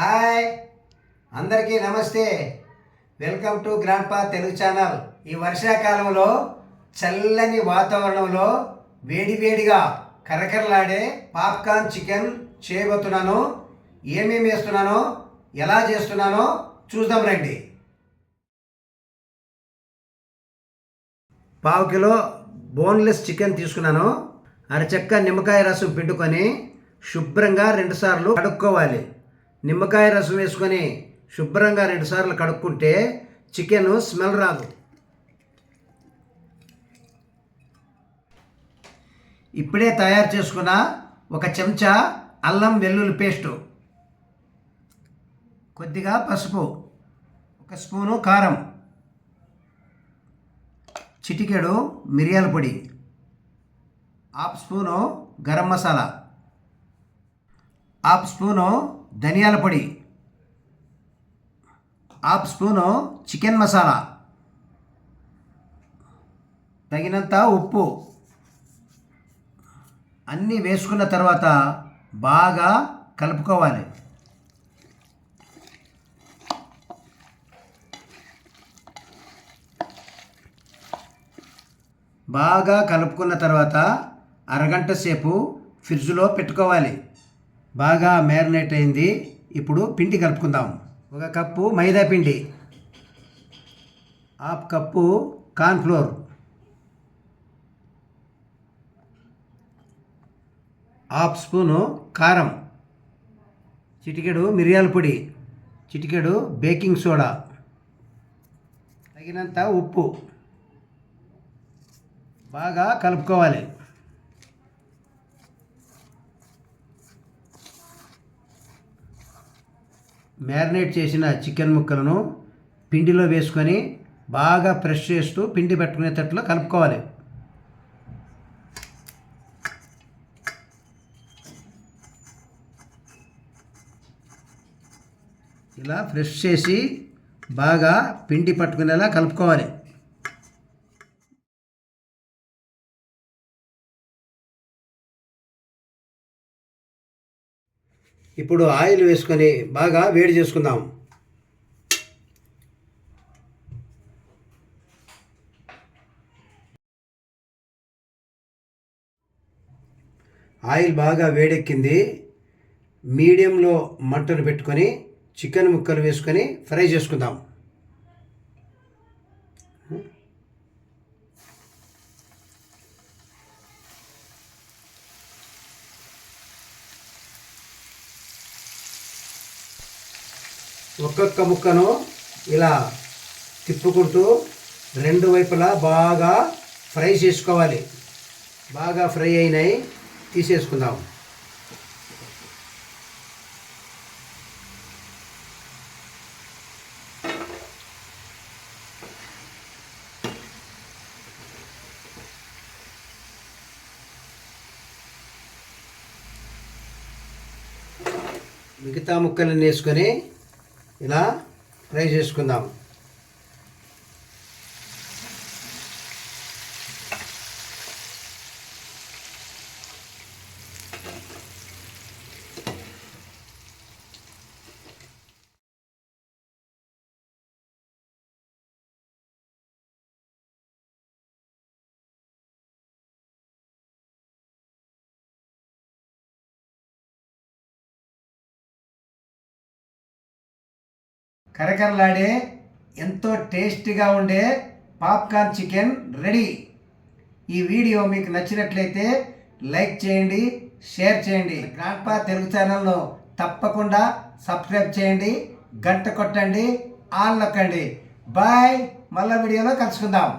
Hi. అందరికీ నమస్తే. Welcome to grand పా తెలుగు ఛానల్. ఈ వర్షాకాలంలో చల్లని వాతావరణంలో వేడివేడిగా కరకరలాడే పాప్కార్న్ చికెన్ చేయబోతున్నాను. ఏమేమి వేస్తున్నానో ఎలా చేస్తున్నానో చూద్దాం రండి. పావు కిలో బోన్లెస్ చికెన్ తీసుకున్నాను. అరచక్క నిమ్మకాయ రసం పిండుకొని శుభ్రంగా రెండుసార్లు కడుక్కోవాలి. నిమ్మకాయ రసం వేసుకొని శుభ్రంగా రెండుసార్లు కడుక్కుంటే చికెన్ స్మెల్ రాదు. ఇప్పుడే తయారు చేసుకున్న ఒక చెంచా అల్లం వెల్లుల్లి పేస్టు. కొద్దిగా పసుపు ఒక స్పూను కారం చిటికెడు మిరియాల పొడి half spoon garam masala. Half spoon ధనియాల పొడి. Half spoon chicken masala. తగినంత ఉప్పు. అన్నీ వేసుకున్న తర్వాత బాగా కలుపుకోవాలి. బాగా కలుపుకున్న తర్వాత అరగంట సేపు ఫ్రిడ్జ్లో పెట్టుకోవాలి. బాగా మ్యారినేట్ అయింది. ఇప్పుడు పిండి కలుపుకుందాం. ఒక కప్పు మైదా పిండి. Half cup cornflour. Half spoon కారం. చిటికెడు మిరియాల పొడి. చిటికెడు బేకింగ్ సోడా. తగినంత ఉప్పు. బాగా కలుపుకోవాలి. మ్యారినేట్ చేసిన చికెన్ ముక్కలను పిండిలో వేసుకొని బాగా ఫ్రెష్ చేస్తూ పిండి పెట్టుకునేటట్లు కలుపుకోవాలి. ఇలా ఫ్రెష్ చేసి బాగా పిండి పట్టుకునేలా కలుపుకోవాలి. ఇప్పుడు ఆయిల్ వేసుకొని బాగా వేడి చేసుకుందాం. ఆయిల్ బాగా వేడెక్కింది. మీడియంలో మంటను పెట్టుకొని చికెన్ ముక్కలు వేసుకొని ఫ్రై చేసుకుందాం. ఒక్కొక్క ముక్కను ఇలా తిప్పుకుంటూ రెండు వైపులా బాగా ఫ్రై చేసుకోవాలి. బాగా ఫ్రై అయినాయి. తీసేసుకుందాం. మిగతా ముక్కలను వేసుకొని ఇలా ఫ్రై చేసుకుందాం. కరకరలాడే ఎంతో టేస్టీగా ఉండే పాప్కార్న్ చికెన్ రెడీ. ఈ వీడియో మీకు నచ్చినట్లయితే లైక్ చేయండి షేర్ చేయండి. గ్రాండ్పా తెలుగు ఛానల్ను తప్పకుండా సబ్స్క్రైబ్ చేయండి గంట కొట్టండి ఆన్ నొక్కండి బాయ్. మళ్ళా వీడియోలో కలుసుకుందాం.